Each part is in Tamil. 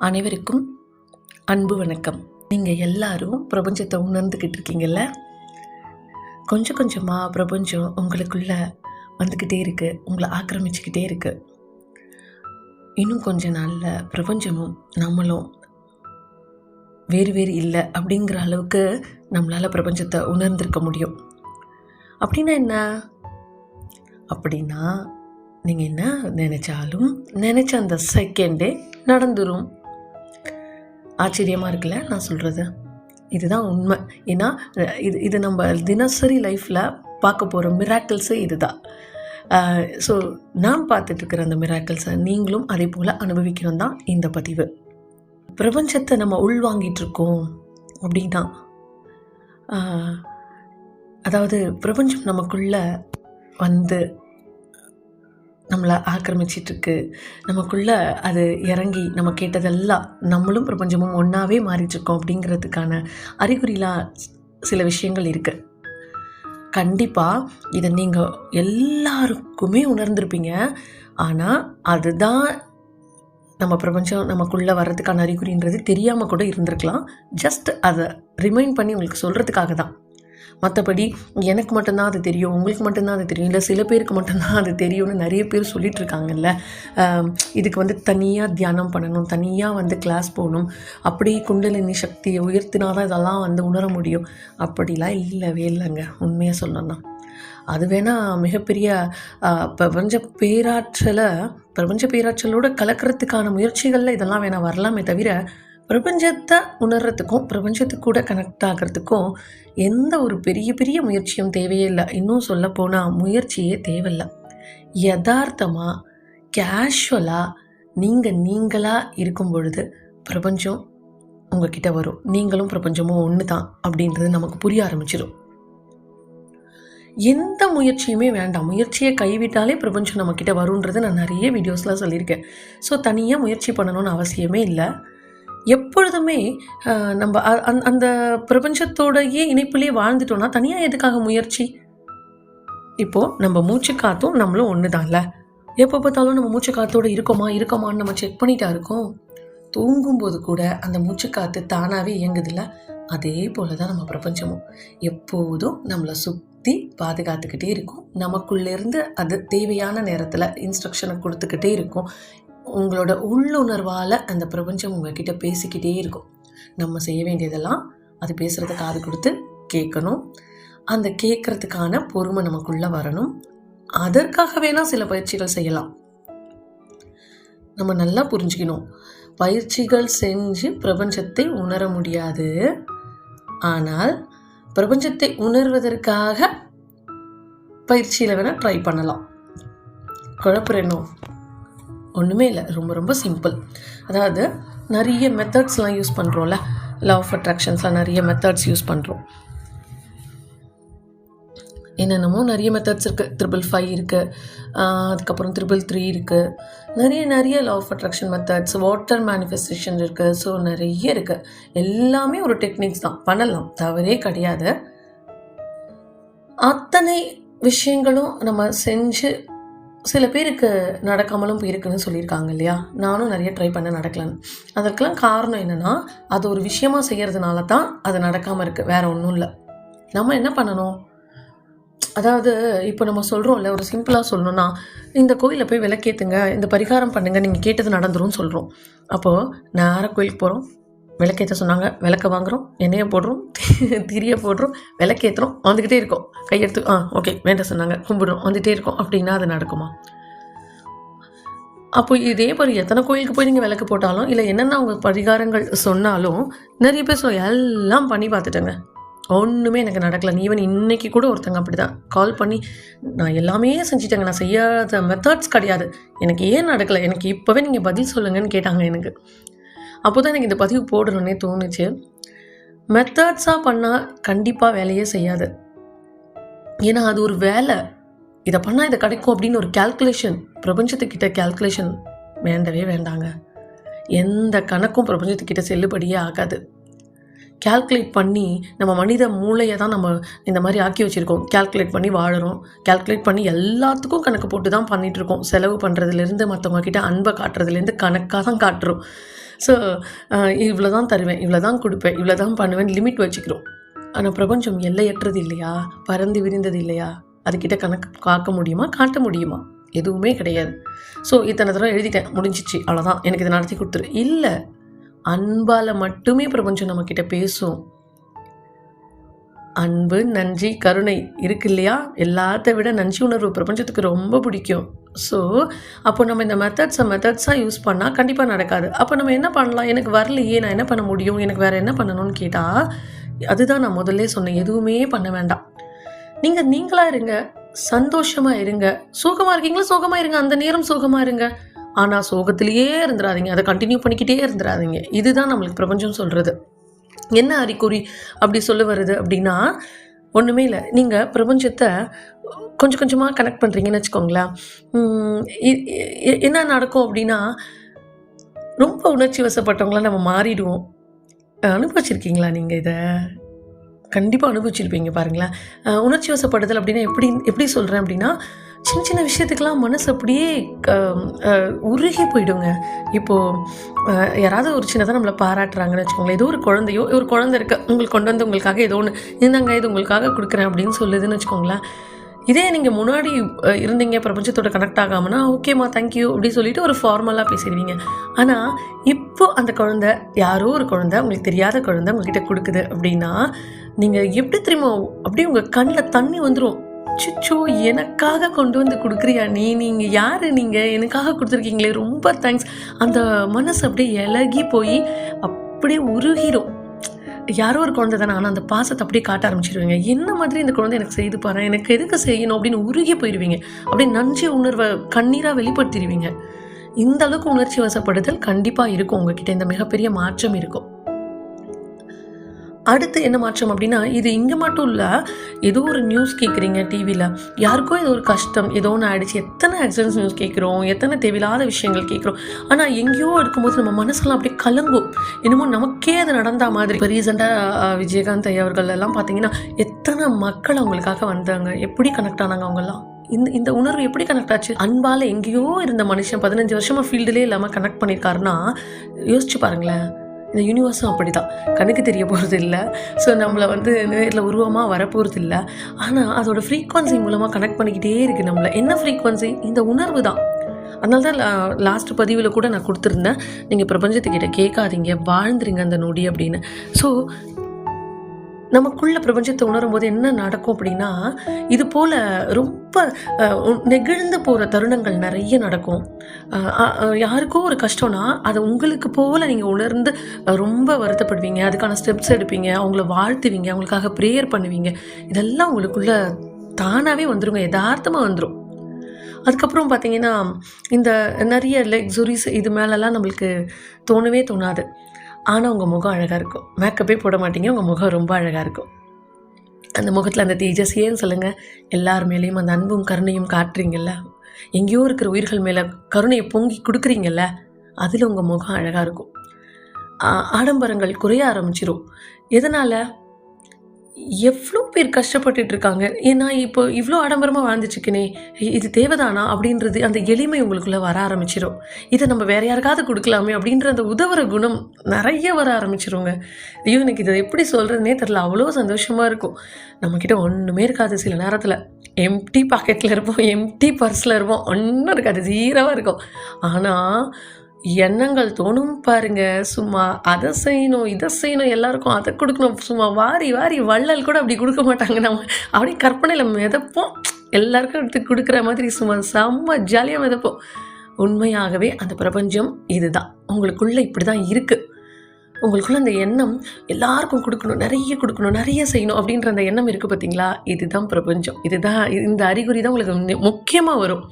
அனைவருக்கும் அன்பு வணக்கம். நீங்கள் எல்லாரும் பிரபஞ்சத்தை உணர்ந்துக்கிட்டு இருக்கீங்கல்ல? கொஞ்சம் கொஞ்சமாக பிரபஞ்சம் உங்களுக்குள்ள வந்துக்கிட்டே இருக்குது உங்களை ஆக்கிரமிச்சுக்கிட்டே இருக்குது இன்னும் கொஞ்ச நாளில் பிரபஞ்சமும் நம்மளும் வேறு வேறு இல்லை அப்படிங்கிற அளவுக்கு நம்மளால் பிரபஞ்சத்தை உணர்ந்திருக்க முடியும். அப்படின்னா என்ன? அப்படின்னா நீங்கள் என்ன நினச்சாலும் நினச்ச அந்த செகண்டே நடந்துரும். ஆச்சரியமாக இருக்குல்ல? நான் சொல்கிறது இதுதான் உண்மை. ஏன்னா இது இது நம்ம தினசரி லைஃப்பில் பார்க்க போகிற மிராக்கிள்ஸே இதுதான். ஸோ நான் பார்த்துட்ருக்கிற அந்த மிராக்கிள்ஸை நீங்களும் அதே போல் அனுபவிக்கணும் தான் இந்த பதிவு. பிரபஞ்சத்தை நம்ம உள்வாங்கிட்டு இருக்கோம் அப்படின்னா அதாவது பிரபஞ்சம் நமக்குள்ளே வந்து நம்மளை ஆக்கிரமிச்சிட்டு இருக்கு நமக்குள்ள அது இறங்கி நம்ம கேட்டதெல்லாம் நம்மளும் பிரபஞ்சமும் ஒன்றாவே மாறிட்டுருக்கோம் அப்படிங்கிறதுக்கான அறிகுறிலாம் சில விஷயங்கள் இருக்குது கண்டிப்பாக இதை நீங்கள் எல்லாருக்குமே உணர்ந்திருப்பீங்க. ஆனால் அதுதான் நம்ம பிரபஞ்சம் நமக்குள்ளே வர்றதுக்கான அறிகுறின்றது தெரியாமல் கூட இருந்திருக்கலாம். ஜஸ்ட் அதை ரிமைண்ட் பண்ணி உங்களுக்கு சொல்கிறதுக்காக தான் மற்றபடி எனக்கு மட்டும்தான் அது தெரியும் உங்களுக்கு மட்டும்தான் அது தெரியும் இல்லை சில பேருக்கு மட்டும்தான் அது தெரியும்னு நிறைய பேர் சொல்லிட்டு இருக்காங்கல்ல. இதுக்கு வந்து தனியாக தியானம் பண்ணணும் தனியாக வந்து கிளாஸ் போகணும் அப்படி குண்டலினி சக்தியை உயர்த்தினா தான் இதெல்லாம் வந்து உணர முடியும். அப்படிலாம் இல்லவே இல்லைங்க உண்மையாக சொல்லணும்னா. அது வேணால் மிகப்பெரிய பிரபஞ்ச பேராற்றலை பிரபஞ்ச பேராற்றலோட கலக்கிறதுக்கான முயற்சிகளில் இதெல்லாம் வேணால் வரலாமே தவிர பிரபஞ்சத்தை உணர்கிறதுக்கும் பிரபஞ்சத்து கூட கனெக்ட் ஆகிறதுக்கும் எந்த ஒரு பெரிய பெரிய முயற்சியும் தேவையே இல்லை. இன்னும் சொல்ல போனால் முயற்சியே தேவையில்லை. யதார்த்தமாக கேஷுவலாக நீங்கள் நீங்களாக இருக்கும் பொழுது பிரபஞ்சம் உங்ககிட்ட வரும். நீங்களும் பிரபஞ்சமும் ஒன்று தான் அப்படின்றது நமக்கு புரிய ஆரம்பிச்சிடும் எந்த முயற்சியுமே வேண்டாம். முயற்சியை கைவிட்டாலே பிரபஞ்சம் நம்மக்கிட்ட வரும்ன்றது நான் நிறைய வீடியோஸ்லாம் சொல்லியிருக்கேன். ஸோ தனியாக முயற்சி பண்ணணும்னு அவசியமே இல்லை. எப்பொழுதுமே நம்ம அந் அந்த- பிரபஞ்சத்தோடையே இணைப்பிலேயே வாழ்ந்துட்டோம்னா தனியாக எதுக்காக முயற்சி? இப்போது நம்ம மூச்சு காத்தும் நம்மளும் ஒன்று தான்ல எப்போ பார்த்தாலும் நம்ம மூச்சு காத்தோடு இருக்கோமா இருக்கோமான்னு நம்ம செக் பண்ணிட்டா இருக்கோம். தூங்கும்போது கூட அந்த மூச்சு காத்து தானாகவே இயங்குதில்ல? அதே போல தான் நம்ம பிரபஞ்சமும். எப்போதும் நம்மளை சுற்றி பாதுகாத்துக்கிட்டே இருக்கும். நமக்குள்ளேருந்து அது தேவையான நேரத்தில் இன்ஸ்ட்ரக்ஷனை கொடுத்துக்கிட்டே இருக்கும். உங்களோட உள்ளுணர்வால் அந்த பிரபஞ்சம் உங்ககிட்ட பேசிக்கிட்டே இருக்கும். நம்ம செய்ய வேண்டியதெல்லாம் அது பேசுகிறத காது கொடுத்து கேட்கணும். அந்த கேட்கறதுக்கான பொறுமை நமக்குள்ளே வரணும். அதற்காக வேணால் சில பயிற்சிகள் செய்யலாம். நம்ம நல்லா புரிஞ்சுக்கணும். பயிற்சிகள் செஞ்சு பிரபஞ்சத்தை உணர முடியாது. ஆனால் பிரபஞ்சத்தை உணர்வதற்காக பயிற்சியில் வேணால் ட்ரை பண்ணலாம். குழப்பம் என்ன ஒன்றுமே இல்லை. ரொம்ப ரொம்ப சிம்பிள் அதாவது நிறைய மெத்தட்ஸ்லாம் யூஸ் பண்ணுறோம்ல லவ் ஆஃப் அட்ராக்ஷன்ஸ்லாம் நிறைய மெத்தட்ஸ் யூஸ் பண்ணுறோம் என்னென்னமோ நிறைய மெத்தட்ஸ் இருக்குது ட்ரிபிள் ஃபைவ் இருக்குது அதுக்கப்புறம் ட்ரிபிள் த்ரீ இருக்குது நிறைய நிறைய love of attraction methods water manifestation இருக்குது ஸோ நிறைய இருக்குது எல்லாமே ஒரு டெக்னிக்ஸ் தான். பண்ணலாம். தவறே கிடையாது. அத்தனை விஷயங்களும் நம்ம செஞ்சு சில பேருக்கு நடக்காமலும் போயிருக்குன்னு சொல்லியிருக்காங்க இல்லையா? நானும் நிறைய ட்ரை பண்ண நடக்கலன்னு. அதற்கெல்லாம் காரணம் என்னென்னா அது ஒரு விஷயமாக செய்கிறதுனால தான் அது நடக்காமல் இருக்குது வேறு ஒன்றும் இல்லை. நம்ம என்ன பண்ணணும்? அதாவது இப்போ நம்ம சொல்கிறோம்ல ஒரு சிம்பிளாக சொல்லணும்னா இந்த கோயிலில் போய் விளக்கேற்றுங்க இந்த பரிகாரம் பண்ணுங்கள் நீங்கள் கேட்டது நடந்துரும்னு சொல்கிறோம் அப்போது நேராக கோயிலுக்கு போகிறோம் விளக்கேற்ற சொன்னாங்க. விளக்க வாங்குகிறோம் எண்ணெயை போடுறோம். திரிய போடுறோம் விளக்கேற்றுறோம் வந்துக்கிட்டே இருக்கோம். கையெடுத்து ஆ ஓகே வேண்டாம் சொன்னாங்க கும்பிடுறோம். வந்துகிட்டே இருக்கோம். அப்படின்னா அது நடக்குமா? அப்போ இதே மாதிரி எத்தனை கோயிலுக்கு போய் நீங்கள் விளக்கு போட்டாலும் இல்லை என்னென்ன அவங்க பரிகாரங்கள் சொன்னாலும் நிறைய பேர் சொல்ல எல்லாம் பண்ணி பார்த்துட்டேங்க. ஒன்றுமே எனக்கு நடக்கலை. ஈவன் இன்றைக்கி கூட ஒருத்தங்க அப்படி தான் கால் பண்ணி நான் எல்லாமே செஞ்சிட்டேங்க. நான் செய்யாத மெத்தட்ஸ் கிடையாது. எனக்கு ஏன் நடக்கலை? எனக்கு இப்போவே நீங்கள் பதில் சொல்லுங்கன்னு கேட்டாங்க எனக்கு. அப்போ தான் எனக்கு இந்த பதிவு போடணுன்னே தோணுச்சு. மெத்தட்ஸாக பண்ணால் கண்டிப்பாக வேலையே செய்யாது. ஏன்னா அது ஒரு வேலை. இதை பண்ணால் இதை கிடைக்கும் அப்படின்னு ஒரு கால்குலேஷன் பிரபஞ்சத்துக்கிட்ட கால்குலேஷன் வேண்டவே வேண்டாங்க. எந்த கணக்கும் பிரபஞ்சத்துக்கிட்ட செல்லுபடியே ஆகாது. கால்குலேட் பண்ணி நம்ம மனித மூளையை தான் நம்ம இந்த மாதிரி ஆக்கி வச்சுருக்கோம். கால்குலேட் பண்ணி வாழறோம். கால்குலேட் பண்ணி எல்லாத்துக்கும் கணக்கு போட்டு தான் பண்ணிகிட்ருக்கோம் செலவு பண்ணுறதுலேருந்து மற்றவங்கக்கிட்ட அன்பை காட்டுறதுலேருந்து கணக்காக தான் காட்டுறோம். ஸோ இவ்வளோ தான் தருவேன் இவ்வளோ தான் கொடுப்பேன் இவ்வளோ தான் பண்ணுவேன் லிமிட் வச்சுக்கிறோம். ஆனால் பிரபஞ்சம் எல்லையற்றது இல்லையா? பறந்து விரிந்தது இல்லையா? அதுக்கிட்ட கணக்கு காக்க முடியுமா? காட்ட முடியுமா? எதுவுமே கிடையாது. ஸோ இத்தனை தடவை எழுதிட்டேன். முடிஞ்சிச்சு. அவ்வளோதான் எனக்கு இதை நடத்தி கொடுத்துரு. இல்லை அன்பால் மட்டுமே பிரபஞ்சம் நம்மக்கிட்ட பேசும். அன்பு நன்றி கருணை இருக்கு இல்லையா எல்லாத்த விட நன்றி உணர்வு பிரபஞ்சத்துக்கு ரொம்ப பிடிக்கும். ஸோ அப்போ நம்ம இந்த மெத்தட்ஸை மெத்தட்ஸாக யூஸ் பண்ணால் கண்டிப்பாக நடக்காது. அப்போ நம்ம என்ன பண்ணலாம்? எனக்கு வரலையே நான் என்ன பண்ண முடியும்? எனக்கு வேறு என்ன பண்ணணும்னு கேட்டால் அதுதான் நான் முதல்ல சொன்னேன். எதுவுமே பண்ண வேண்டாம். நீங்கள் நீங்களாக இருங்க. சந்தோஷமாக இருங்க. சோகமாக இருக்கீங்களா? சோகமாக இருங்க. அந்த நேரம் சோகமாக இருங்க. ஆனால் சோகத்திலேயே இருந்துடாதீங்க அதை கண்டினியூ பண்ணிக்கிட்டே இருந்துடாதீங்க இதுதான் நம்மளுக்கு பிரபஞ்சம் சொல்கிறது என்ன அறிகுறி அப்படி சொல்ல வருது அப்படின்னா ஒன்றுமே இல்லை. நீங்கள் பிரபஞ்சத்தை கொஞ்சம் கொஞ்சமாக கனெக்ட் பண்ணுறீங்கன்னு வச்சுக்கோங்களேன். இ- என்ன நடக்கும் அப்படின்னா ரொம்ப உணர்ச்சி வசப்பட்டவங்களாம் நம்ம மாறிடுவோம். அனுபவிச்சிருக்கீங்களா நீங்கள் இதை? கண்டிப்பாக அனுபவிச்சிருப்பீங்க பாருங்களேன். உணர்ச்சி வசப்படுதல் அப்படின்னா எப்படி எப்படி சொல்கிறேன் அப்படின்னா சின்ன சின்ன விஷயத்துக்கெலாம் மனசு அப்படியே உருகி போயிடுங்க. இப்போது யாராவது ஒரு சின்னதாக நம்மளை பாராட்டுறாங்கன்னு வச்சுக்கோங்களேன். ஏதோ ஒரு குழந்தையோ ஒரு குழந்தை இருக்க உங்களுக்கு கொண்டு வந்து உங்களுக்காக ஏதோ ஒன்று இந்தாங்க இது உங்களுக்காக கொடுக்குறேன் அப்படின்னு சொல்லுதுன்னு வச்சுக்கோங்களேன். இதே நீங்கள் முன்னாடி இருந்தீங்க பிரபஞ்சத்தோட கனெக்ட் ஆகாமனா ஓகேம்மா தேங்க்யூ அப்படி சொல்லிட்டு ஒரு ஃபார்மலாக பேசிடுவீங்க. ஆனால் இப்போ அந்த குழந்தை யாரோ ஒரு குழந்தை உங்களுக்கு தெரியாத குழந்தை உங்ககிட்ட கொடுக்குது அப்படின்னா நீங்கள் எப்படி தெரியுமா அப்படியே உங்கள் கண்ணில் தண்ணி வந்துடும் சிச்சோ எனக்காக கொண்டு வந்து கொடுக்குறியா நீ? நீங்கள் யார்? நீங்கள் எனக்காக கொடுத்துருக்கீங்களே. ரொம்ப தேங்க்ஸ் அந்த மனசு அப்படியே இலகி போய் அப்படியே உருகிரும் யாரோ ஒரு குழந்தை தானே. ஆனால் அந்த பாசத்தை அப்படியே காட்ட ஆரம்பிச்சிருவீங்க. என்ன மாதிரி இந்த குழந்தை எனக்கு செய்து பாரு. எனக்கு எதுக்கு செய்யணும் அப்படின்னு உருகி போயிடுவீங்க அப்படியே நன்றி உணர்வை கண்ணீராக வெளிப்படுத்திடுவீங்க இந்த அளவுக்கு உணர்ச்சி வசப்படுதல் கண்டிப்பாக இருக்கும் உங்ககிட்ட. இந்த மிகப்பெரிய மாற்றம் இருக்கும். அடுத்து என்ன மாற்றம் அப்படின்னா இது இங்கே மட்டும் இல்லை ஏதோ ஒரு நியூஸ் கேட்குறீங்க டிவியில் யாருக்கோ ஏதோ ஒரு கஷ்டம் ஏதோ ஒன்று ஆயிடுச்சு எத்தனை ஆக்சிடென்ட்ஸ் நியூஸ் கேட்குறோம் எத்தனை தேவையில்லாத விஷயங்கள் கேட்குறோம் ஆனால் எங்கேயோ இருக்கும்போது நம்ம மனசெல்லாம் அப்படியே கலங்கும். என்னமோ நமக்கே அது நடந்த மாதிரி. இப்போ ரீசெண்டாக விஜயகாந்த் ஐயாவர்கள் எல்லாம் பார்த்தீங்கன்னா எத்தனை மக்கள் அவங்களுக்காக வந்தாங்க எப்படி கனெக்ட் ஆனாங்க அவங்கெல்லாம்? இந்த இந்த உணர்வு எப்படி கனெக்ட் ஆச்சு? அன்பால் எங்கேயோ இருந்த மனுஷன் பதினஞ்சு வருஷமாக ஃபீல்டுலேயே இல்லாமல் கனெக்ட் பண்ணியிருக்காருன்னா யோசிச்சு பாருங்களேன். இந்த யூனிவர்ஸும் அப்படி தான் கண்ணுக்கு தெரிய போகிறது இல்லை ஸோ நம்மளை வந்து நேரில் உருவமாக வரப்போகிறது இல்லை ஆனால் அதோட ஃப்ரீக்வன்சி மூலமாக கனெக்ட் பண்ணிக்கிட்டே இருக்குது நம்மளை. என்ன ஃப்ரீக்வன்சி இந்த உணர்வு தான். அதனால தான் லாஸ்ட் பதிவில் கூட நான் கொடுத்துருந்தேன். நீங்கள் பிரபஞ்சத்துக்கிட்ட கேட்காதீங்க வாழ்ந்துருங்க அந்த நொடி அப்படின்னு. ஸோ நமக்குள்ள பிரபஞ்சத்தை உணரும் போது என்ன நடக்கும் அப்படின்னா இது போல் ரொம்ப நெகிழ்ந்து போகிற தருணங்கள் நிறைய நடக்கும். யாருக்கோ ஒரு கஷ்டம்னா அதை உங்களுக்கு போல் நீங்கள் உணர்ந்து ரொம்ப வருத்தப்படுவீங்க. அதுக்கான ஸ்டெப்ஸ் எடுப்பீங்க. அவங்கள வாழ்த்துவீங்க. அவங்களுக்காக ப்ரேயர் பண்ணுவீங்க. இதெல்லாம் உங்களுக்குள்ள தானாகவே வந்துருங்க. யதார்த்தமாக வந்துடும் அதுக்கப்புறம் பார்த்தீங்கன்னா இந்த நிறைய லெக்ஸுரிஸ் இது மேலெல்லாம் நம்மளுக்கு தோணவே தோணாது. ஆனால் உங்கள் முகம் அழகாக இருக்கும். மேக்கப்பே போட மாட்டீங்க உங்கள் முகம் ரொம்ப அழகாக இருக்கும். அந்த முகத்தில் அந்த தேஜஸ் ஏன்னு சொல்லுங்கள் எல்லார் மேலேயும் அந்த அன்பும் கருணையும் காட்டுறீங்கல்ல? எங்கேயோ இருக்கிற உயிர்கள் மேலே கருணையை பொங்கி கொடுக்குறீங்கல்ல? அதில் உங்கள் முகம் அழகாக இருக்கும். ஆடம்பரங்கள் குறைய ஆரம்பிச்சிரும். எதனால்? எவ்வளோ பேர் கஷ்டப்பட்டுட்டு இருக்காங்க ஏன்னா இப்போ இவ்வளோ ஆடம்பரமாக வாழ்ந்துச்சுக்கனே இது தேவைதானா? அப்படின்றது அந்த எளிமை உங்களுக்குள்ளே வர ஆரம்பிச்சிடும் இதை நம்ம வேற யாருக்காவது கொடுக்கலாமே அப்படின்ற அந்த உதவுற குணம் நிறைய வர ஆரம்பிச்சிருங்க. ஐயோ எனக்கு இதை எப்படி சொல்கிறதுனே தெரில அவ்வளோ சந்தோஷமாக இருக்கும். நம்மக்கிட்ட ஒன்றுமே இருக்காது சில நேரத்தில். எம்டி பாக்கெட்டில் இருப்போம் எம்டி பர்ஸில் இருப்போம். ஒன்றும் இருக்காது ஜீரோவாக இருக்கும். ஆனால் எண்ணங்கள் தோணும் பாருங்க. சும்மா அதை செய்யணும் இதை செய்யணும் எல்லாருக்கும் அதை கொடுக்கணும். சும்மா வாரி வாரி வள்ளல் கூட அப்படி கொடுக்க மாட்டாங்க. நம்ம அப்படியே கற்பனையில் மிதப்போம். எல்லாருக்கும் எடுத்து கொடுக்குற மாதிரி சும்மா செம்ம ஜாலியாக மிதப்போம். உண்மையாகவே அந்த பிரபஞ்சம் இதுதான். உங்களுக்குள்ளே இப்படி தான் இருக்குது உங்களுக்குள்ள அந்த எண்ணம் எல்லாருக்கும் கொடுக்கணும் நிறைய கொடுக்கணும் நிறைய செய்யணும் அப்படின்ற அந்த எண்ணம் இருக்குது பார்த்தீங்களா இதுதான் பிரபஞ்சம். இதுதான் இந்த அறிகுறி தான் உங்களுக்கு முக்கியமாக வரும்.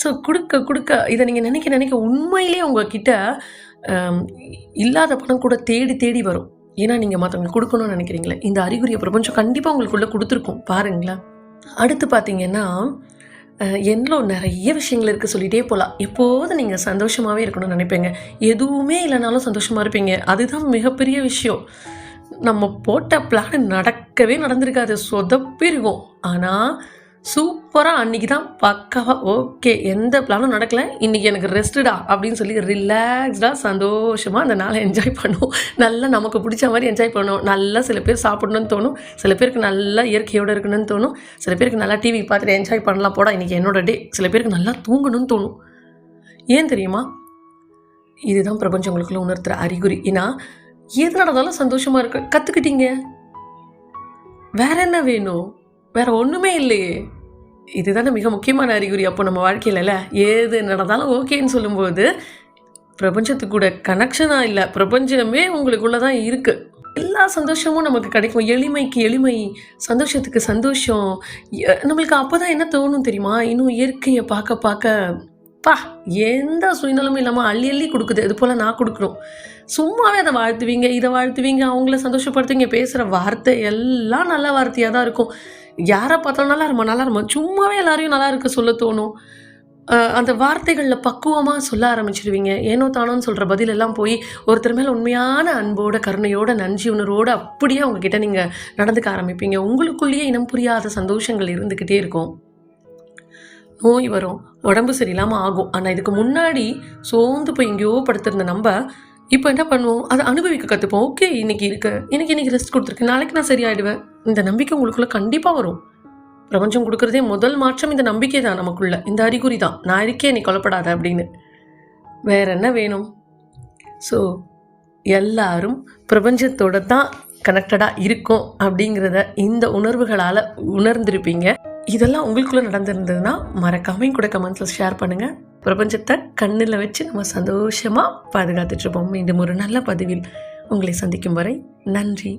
ஸோ கொடுக்க கொடுக்க இதை நீங்கள் நினைக்க நினைக்க உண்மையிலே உங்ககிட்ட இல்லாத பணம் கூட தேடி தேடி வரும். ஏன்னா நீங்கள் மற்றவங்களுக்கு கொடுக்கணும்னு நினைக்கிறீங்களே. இந்த அறிகுறியை பிரபஞ்சம் கண்டிப்பாக உங்களுக்குள்ளே கொடுத்துருக்கும். பாருங்களேன். அடுத்து பார்த்தீங்கன்னா என்னோ நிறைய விஷயங்கள் இருக்குது சொல்லிகிட்டே போகலாம் எப்போது நீங்கள் சந்தோஷமாகவே இருக்கணும்னு நினைப்பீங்க? எதுவுமே இல்லைனாலும் சந்தோஷமாக இருப்பீங்க. அதுதான் மிகப்பெரிய விஷயம். நம்ம போட்ட பிளான் நடக்கவே நடந்திருக்காது. சொதப்பிருக்கும் ஆனால் சூப்பராக அன்றைக்கி தான் பக்காவாக ஓகே எந்த பிளானும் நடக்கலை. இன்றைக்கி எனக்கு ரெஸ்ட்டுடா அப்படின்னு சொல்லி ரிலாக்ஸ்டாக சந்தோஷமாக அந்த நாளை என்ஜாய் பண்ணுவோம். நல்லா நமக்கு பிடிச்ச மாதிரி என்ஜாய் பண்ணுவோம். நல்லா சில பேர் சாப்பிடணும்னு தோணும். சில பேருக்கு நல்லா இயற்கையோடு இருக்கணும்னு தோணும். சில பேருக்கு நல்லா டிவி பார்த்துட்டு என்ஜாய் பண்ணலாம். போடா இன்றைக்கி என்னோட டே சில பேருக்கு நல்லா தூங்கணும்னு தோணும். ஏன் தெரியுமா? இதுதான் பிரபஞ்சம் உங்களுக்குள்ள உணர்த்துற அறிகுறி. ஏன்னா எது நடந்தாலும் சந்தோஷமாக இருக்க. கற்றுக்கிட்டீங்க வேற என்ன வேணும்? வேற ஒன்றுமே இல்லையே. இதுதானே மிக முக்கியமான அறிகுறி அப்போ நம்ம வாழ்க்கையிலல ஏது நடந்தாலும் ஓகேன்னு சொல்லும்போது பிரபஞ்சத்து கூட கனெக்ஷனாக இல்லை. பிரபஞ்சமே உங்களுக்குள்ளே தான் இருக்குது எல்லா சந்தோஷமும் நமக்கு கிடைக்கும். எளிமைக்கு எளிமை சந்தோஷத்துக்கு சந்தோஷம். நம்மளுக்கு அப்போ தான் என்ன தோணும் தெரியுமா? இன்னும் இயற்கையை பார்க்க பார்க்க பா எந்த சுயநலமும் இல்லாமல் அள்ளி அள்ளி கொடுக்குது. இது போல் நான் கொடுக்கணும். சும்மாவே அதை வாழ்த்துவீங்க இதை வாழ்த்துவீங்க அவங்கள சந்தோஷப்படுத்துவீங்க பேசுகிற வார்த்தை எல்லாம் நல்ல வார்த்தையாக தான் இருக்கும். யாரை பார்த்தாலும் நல்லா இருமா நல்லா இருமா? சும்மாவே எல்லாரையும் நல்லா இருக்க சொல்ல தோணும். அந்த வார்த்தைகளில் பக்குவமாக சொல்ல ஆரம்பிச்சிடுவீங்க ஏனோ தானோன்னு சொல்கிற பதிலெல்லாம் போய் ஒருத்தர் மேலே உண்மையான அன்போட கருணையோட நன்றி உணர்வோடு அப்படியே அவங்கக்கிட்ட நீங்கள் நடந்துக்க ஆரம்பிப்பீங்க. உங்களுக்குள்ளேயே இனம் புரியாத சந்தோஷங்கள் இருந்துக்கிட்டே இருக்கும். நோய் வரும். உடம்பு சரியில்லாமல் ஆகும். ஆனால் இதுக்கு முன்னாடி சோர்ந்து போய் எங்கேயோ படுத்திருந்த நம்ம இப்போ என்ன பண்ணுவோம்? அதை அனுபவிக்க கற்றுப்போம் ஓகே இன்னைக்கு இருக்கு. இன்னைக்கு இன்னைக்கு ரெஸ்ட் கொடுத்துருக்கு. நாளைக்கு நான் சரியாயிடுவேன். இந்த நம்பிக்கை உங்களுக்குள்ள கண்டிப்பாக வரும். பிரபஞ்சம் கொடுக்குறதே முதல் மாற்றம் இந்த நம்பிக்கை தான் நமக்குள்ள. இந்த அறிகுறி தான். நான் இருக்கேன் நீ கொலப்படாத அப்படின்னு. வேற என்ன வேணும்? ஸோ எல்லாரும் பிரபஞ்சத்தோட தான் கனெக்டடாக இருக்கும் அப்படிங்கிறத இந்த உணர்வுகளால் உணர்ந்திருப்பீங்க. இதெல்லாம் உங்களுக்குள்ள நடந்திருந்ததுன்னா மறக்காமல் கூட கமெண்ட்ஸில் ஷேர் பண்ணுங்கள் பிரபஞ்சத்தை கண்ணில் வச்சு நம்ம சந்தோஷமாக பாதுகாத்துட்ருப்போம் மீண்டும் ஒரு நல்ல பதிவில் உங்களை சந்திக்கும் வரை நன்றி.